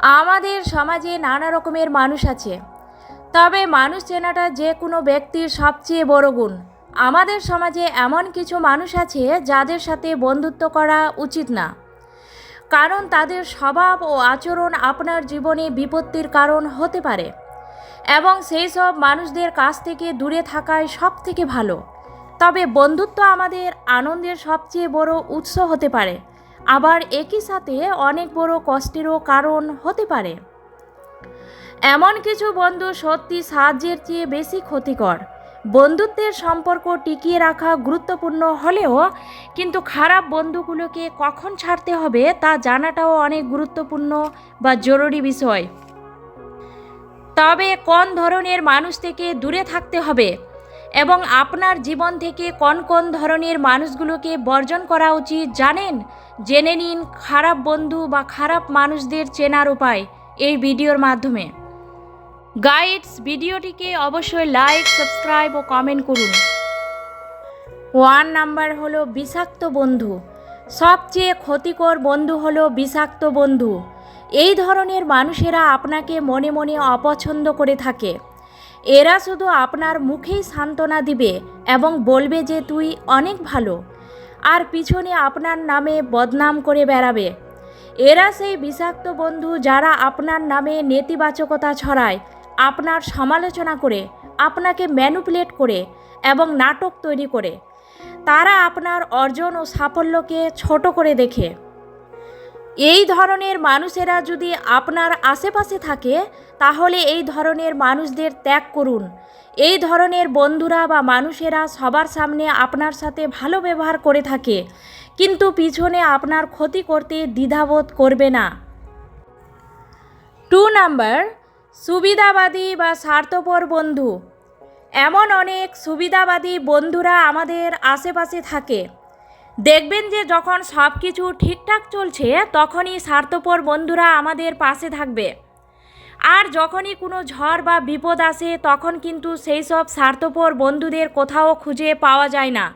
আমাদের সমাজে নানা রকমের মানুষ আছে। তবে মানুষ চেনাটা যে কোনো ব্যক্তির সবচেয়ে বড় গুণ। আমাদের সমাজে এমন কিছু মানুষ আছে যাদের সাথে বন্ধুত্ব করা উচিত না। কারণ তাদের স্বভাব ও আচরণ আপনার জীবনে বিপত্তির কারণ হতে পারে। এবং সেই সব মানুষদের কাছ থেকে দূরে থাকাই সব থেকে ভালো। তবে বন্ধুত্ব আমাদের আনন্দের সবচেয়ে বড় উৎস হতে পারে। আবার একই সাথে অনেক বড় কষ্টেরও কারণ হতে পারে। এমন কিছু বন্ধু সত্যি সাহায্যের চেয়ে বেশি ক্ষতিকর। বন্ধুত্বের সম্পর্ক টিকিয়ে রাখা গুরুত্বপূর্ণ হলেও, কিন্তু খারাপ বন্ধুগুলোকে কখন ছাড়তে হবে তা জানাটাও অনেক গুরুত্বপূর্ণ বা জরুরি বিষয়। তবে কোন ধরনের মানুষ থেকে দূরে থাকতে হবে? এবং আপনার জীবন থেকে কোন কোন ধরনের মানুষগুলোকে বর্জন করা উচিত জানেন? জেনে নিন খারাপ বন্ধু বা খারাপ মানুষদের চেনার উপায় এই ভিডিওর মাধ্যমে। গাইডস ভিডিওটিকে অবশ্যই লাইক সাবস্ক্রাইব ও কমেন্ট করুন। ওয়ান নাম্বার হলো বিষাক্ত বন্ধু। সবচেয়ে ক্ষতিকর বন্ধু হলো বিষাক্ত বন্ধু। এই ধরনের মানুষেরা আপনাকে মনে মনে অপছন্দ করে থাকে। এরা শুধু আপনার মুখেই সান্ত্বনা দিবে এবং বলবে যে তুই অনেক ভালো। আর পিছনে আপনার নামে বদনাম করে বেড়াবে। এরা সেই বিষাক্ত বন্ধু যারা আপনার নামে নেতিবাচকতা ছড়ায়, আপনার সমালোচনা করে, আপনাকে ম্যানুপুলেট করে এবং নাটক তৈরি করে। তারা আপনার অর্জন ও সাফল্যকে ছোট করে দেখে। এই ধরনের মানুষেরা যদি আপনার আশেপাশে থাকে, তাহলে এই ধরনের মানুষদের ত্যাগ করুন। এই ধরনের বন্ধুরা বা মানুষেরা সবার সামনে আপনার সাথে ভালো ব্যবহার করে থাকে, কিন্তু পিছনে আপনার ক্ষতি করতে দ্বিধাবোধ করবে না। টু নাম্বার, সুবিধাবাদী বা স্বার্থপর বন্ধু। এমন অনেক সুবিধাবাদী বন্ধুরা আমাদের আশেপাশে থাকে। দেখবেন যে যখন সব কিছু ঠিকঠাক চলছে, তখনই স্বার্থপর বন্ধুরা আমাদের পাশে থাকবে। আর যখনই কোনো ঝড় বা বিপদ আসে, তখন কিন্তু সেই সব স্বার্থপর বন্ধুদের কোথাও খুঁজে পাওয়া যায় না।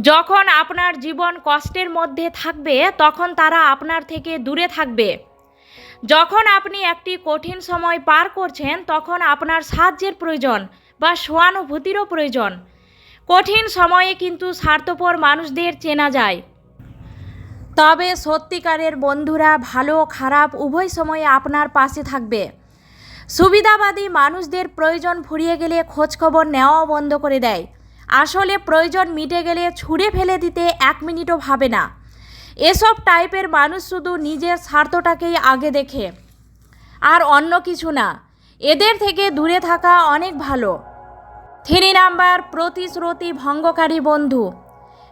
যখন আপনার জীবন কষ্টের মধ্যে থাকবে, তখন তারা আপনার থেকে দূরে থাকবে। যখন আপনি একটি কঠিন সময় পার করছেন, তখন আপনার সাহায্যের প্রয়োজন বা সহানুভূতিরও প্রয়োজন। কঠিন সময়ে কিন্তু স্বার্থপর মানুষদের চেনা যায়। তবে সত্যিকারের বন্ধুরা ভালো খারাপ উভয় সময়ে আপনার পাশে থাকবে। সুবিধাবাদী মানুষদের প্রয়োজন ফুরিয়ে গেলে খোঁজখবর নেওয়াও বন্ধ করে দেয়। আসলে প্রয়োজন মিটে গেলে ছুঁড়ে ফেলে দিতে এক মিনিটও ভাবে না। এসব টাইপের মানুষ শুধু নিজের স্বার্থটাকেই আগে দেখে। আর অন্য কিছু না, এদের থেকে দূরে থাকা অনেক ভালো। থ্রি নাম্বার প্রতিশ্রুতি ভঙ্গকারী বন্ধু।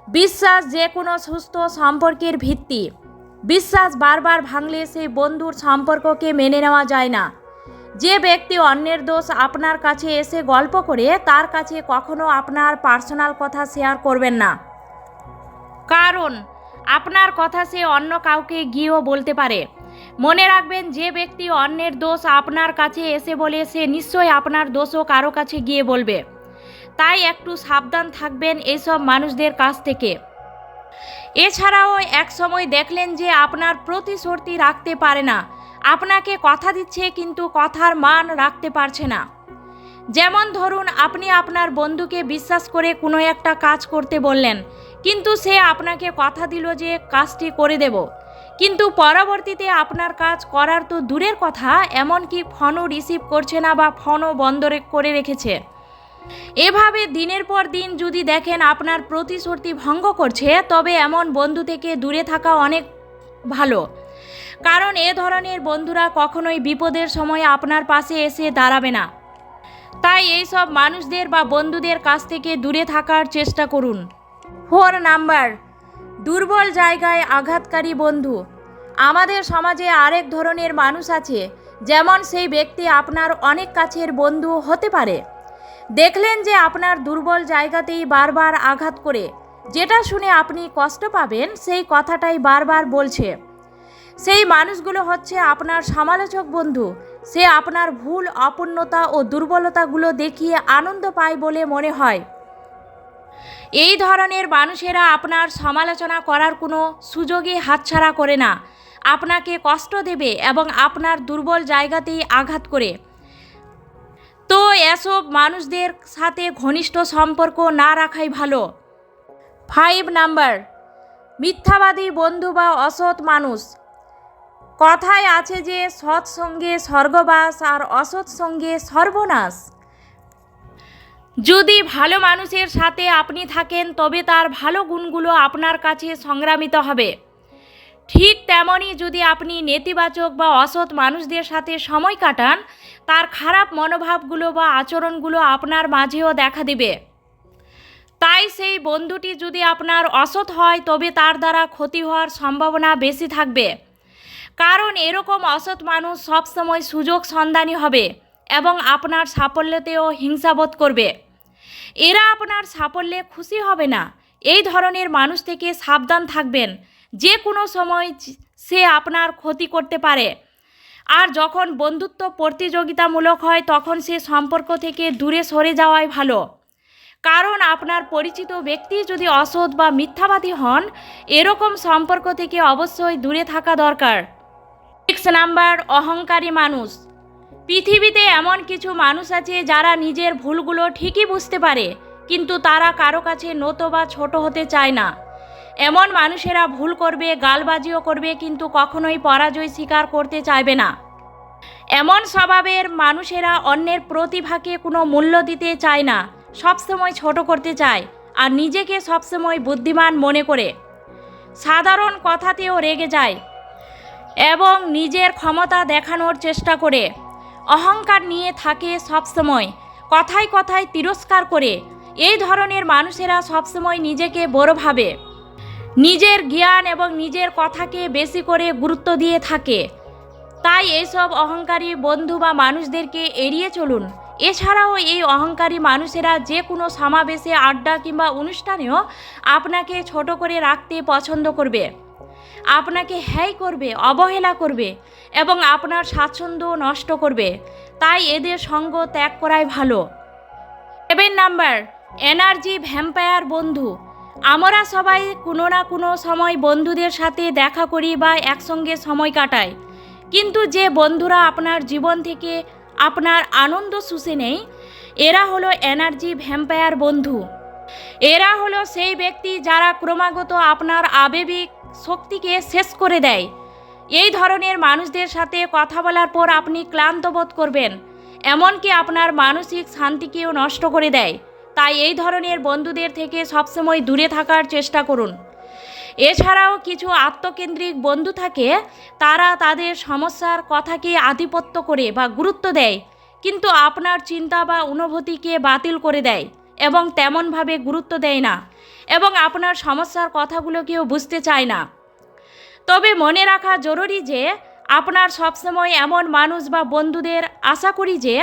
বিশ্বাস যে কোনো সুস্থ সম্পর্কের ভিত্তি। বিশ্বাস বারবার ভাঙলে সেই বন্ধুর সম্পর্ককে মেনে নেওয়া যায় না। যে ব্যক্তি অন্যের দোষ আপনার কাছে এসে গল্প করে, তার কাছে কখনো আপনার পার্সোনাল কথা শেয়ার করবেন না। কারণ, আপনার কথা সে অন্য কাউকে গিয়েও বলতে পারে। মনে রাখবেন, যে ব্যক্তি অন্যের দোষ আপনার কাছে এসে বলে, সে নিশ্চয়ই আপনার দোষও কারও কাছে গিয়ে বলবে। তাই একটু সাবধান থাকবেন এইসব মানুষদের কাছ থেকে। এছাড়াও এক সময় দেখলেন যে আপনার প্রতিশ্রুতি রাখতে পারে না। আপনাকে কথা দিচ্ছে কিন্তু কথার মান রাখতে পারছে না। যেমন ধরুন, আপনি আপনার বন্ধুকে বিশ্বাস করে কোনো একটা কাজ করতে বললেন, কিন্তু সে আপনাকে কথা দিল যে কাজটি করে দেব। কিন্তু পরবর্তীতে আপনার কাজ করার তো দূরের কথা, এমনকি ফোনও রিসিভ করছে না বা ফোনও বন্ধ করে রেখেছে। এভাবে দিনের পর দিন যদি দেখেন আপনার প্রতিশ্রুতি ভঙ্গ করছে, তবে এমন বন্ধু থেকে দূরে থাকা অনেক ভালো। কারণ এ ধরনের বন্ধুরা কখনোই বিপদের সময় আপনার পাশে এসে দাঁড়াবে না। তাই এই সব মানুষদের বা বন্ধুদের কাছ থেকে দূরে থাকার চেষ্টা করুন। ফোর নাম্বার, দুর্বল জায়গায় আঘাতকারী বন্ধু। আমাদের সমাজে আরেক ধরনের মানুষ আছে, যেমন সেই ব্যক্তি আপনার অনেক কাছের বন্ধু হতে পারে। দেখলেন যে আপনার দুর্বল জায়গাতেই বারবার আঘাত করে। যেটা শুনে আপনি কষ্ট পাবেন, সেই কথাটাই বারবার বলছে। সেই মানুষগুলো হচ্ছে আপনার সমালোচক বন্ধু। সে আপনার ভুল, অপূর্ণতা ও দুর্বলতাগুলো দেখিয়ে আনন্দ পায় বলে মনে হয়। এই ধরনের মানুষেরা আপনার সমালোচনা করার কোনো সুযোগই হাতছাড়া করে না। আপনাকে কষ্ট দেবে এবং আপনার দুর্বল জায়গাতেই আঘাত করে। তো এসব মানুষদের সাথে ঘনিষ্ঠ সম্পর্ক না রাখাই ভালো। ফাইভ নাম্বার মিথ্যাবাদী বন্ধু বা অসৎ মানুষ। কথায় আছে যে সৎ সঙ্গে স্বর্গবাস আর অসৎ সঙ্গে সর্বনাশ। যদি ভালো মানুষের সাথে আপনি থাকেন, তবে তার ভালো গুণগুলো আপনার কাছে সংগ্রামিত হবে। ঠিক তেমনই যদি আপনি নেতিবাচক বা অসৎ মানুষদের সাথে সময় কাটান তার খারাপ মনোভাবগুলো বা আচরণগুলো আপনার মাঝেও দেখা দিবে। তাই সেই বন্ধুটি যদি আপনার অসৎ হয়, তবে তার দ্বারা ক্ষতি হওয়ার সম্ভাবনা বেশি থাকবে। কারণ এরকম অসৎ মানুষ সবসময় সুযোগ সন্ধানী হবে এবং আপনার সাফল্যতেও হিংসাবোধ করবে। এরা আপনার সাফল্যে খুশি হবে না। এই ধরনের মানুষ থেকে সাবধান থাকবেন। যে কোনো সময় সে আপনার ক্ষতি করতে পারে। আর যখন বন্ধুত্ব প্রতিযোগিতামূলক হয়, তখন সে সম্পর্ক থেকে দূরে সরে যাওয়াই ভালো। কারণ আপনার পরিচিত ব্যক্তি যদি অসৎ বা মিথ্যাবাদী হন, এরকম সম্পর্ক থেকে অবশ্যই দূরে থাকা দরকার। সিক্স নাম্বার অহংকারী মানুষ। পৃথিবীতে এমন কিছু মানুষ আছে যারা নিজের ভুলগুলো ঠিকই বুঝতে পারে, কিন্তু তারা কারও কাছে নত বা ছোট হতে চায় না। এমন মানুষেরা ভুল করবে, গালবাজিও করবে, কিন্তু কখনোই পরাজয় স্বীকার করতে চাইবে না। এমন স্বভাবের মানুষেরা অন্যের প্রতিভাকে কোনো মূল্য দিতে চায় না, সবসময় ছোট করতে চায় আর নিজেকে সবসময় বুদ্ধিমান মনে করে। সাধারণ কথাতেও রেগে যায় এবং নিজের ক্ষমতা দেখানোর চেষ্টা করে। অহংকার নিয়ে থাকে সবসময়, কথায় কথায় তিরস্কার করে। এই ধরনের মানুষেরা সবসময় নিজেকে বড় ভাবে নিজের জ্ঞান এবং নিজের কথাকে বেশি করে গুরুত্ব দিয়ে থাকে। তাই এইসব অহংকারী বন্ধু বা মানুষদেরকে এড়িয়ে চলুন। এছাড়াও এই অহংকারী মানুষেরা যে কোনো সমাবেশে, আড্ডা কিংবা অনুষ্ঠানেও আপনাকে ছোট করে রাখতে পছন্দ করবে। আপনাকে হ্যায় করবে, অবহেলা করবে এবং আপনার স্বাচ্ছন্দ্য নষ্ট করবে। তাই এদের সঙ্গ ত্যাগ করাই ভালো। সেভেন নাম্বার, এনার্জি ভ্যাম্পায়ার বন্ধু। আমরা সবাই কোনো না কোনো সময় বন্ধুদের সাথে দেখা করি বা একসঙ্গে সময় কাটাই। কিন্তু যে বন্ধুরা আপনার জীবন থেকে আপনার আনন্দ শুষে নেই এরা হলো এনার্জি ভ্যাম্পায়ার বন্ধু। এরা হলো সেই ব্যক্তি যারা ক্রমাগত আপনার আবেগিক শক্তিকে শেষ করে দেয়। এই ধরনের মানুষদের সাথে কথা বলার পর আপনি ক্লান্ত বোধ করবেন, এমনকি আপনার মানসিক শান্তিকেও নষ্ট করে দেয়। তাই এই ধরনের বন্ধুদের থেকে সবসময় দূরে থাকার চেষ্টা করুন। এছাড়াও কিছু আত্মকেন্দ্রিক বন্ধু থাকে, তারা তাদের সমস্যার কথাকে আধিপত্য করে বা গুরুত্ব দেয়, কিন্তু আপনার চিন্তা বা অনুভূতিকে বাতিল করে দেয় এবং তেমনভাবে গুরুত্ব দেয় না এবং আপনার সমস্যার কথাগুলোকেও বুঝতে চায় না। তবে মনে রাখা জরুরি যে, আপনার সবসময় এমন মানুষ বা বন্ধুদের আশা করি যে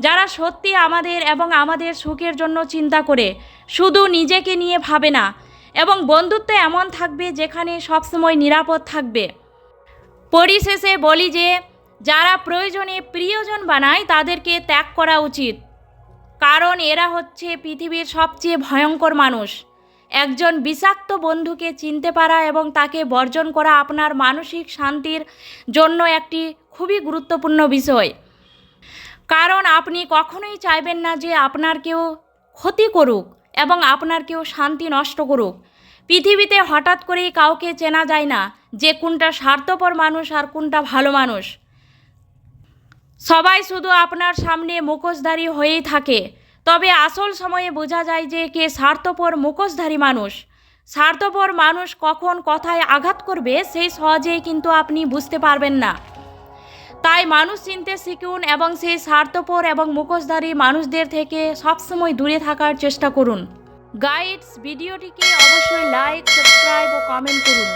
যারা সত্যি আমাদের এবং আমাদের সুখের জন্য চিন্তা করে, শুধু নিজেকে নিয়ে ভাবে না, এবং বন্ধুত্ব এমন থাকবে যেখানে সবসময় নিরাপদ থাকবে। পরিশেষে বলি যে, যারা প্রয়োজনে প্রিয়জন বানায়, তাদেরকে ত্যাগ করা উচিত। কারণ এরা হচ্ছে পৃথিবীর সবচেয়ে ভয়ঙ্কর মানুষ। একজন বিষাক্ত বন্ধুকে চিনতে পারা এবং তাকে বর্জন করা আপনার মানসিক শান্তির জন্য একটি খুবই গুরুত্বপূর্ণ বিষয়। কারণ আপনি কখনোই চাইবেন না যে আপনার কেউ ক্ষতি করুক এবং আপনার কেউ শান্তি নষ্ট করুক। পৃথিবীতে হঠাৎ করেই কাউকে চেনা যায় না যে কোনটা স্বার্থপর মানুষ আর কোনটা ভালো মানুষ। সবাই শুধু আপনার সামনে মুখোশধারী হয়েই থাকে। তবে আসল সময়ে বোঝা যায় যে কে স্বার্থপর মুখোশধারী মানুষ। স্বার্থপর মানুষ কখন কথায় আঘাত করবে, সেই সহজেই কিন্তু আপনি বুঝতে পারবেন না। তাই মানুষ চিনতে শিখুন এবং সেই স্বার্থপর এবং মুখোশধারী মানুষদের থেকে সবসময় দূরে থাকার চেষ্টা করুন। গাইডস ভিডিওটিকে অবশ্যই লাইক সাবস্ক্রাইব ও কমেন্ট করুন।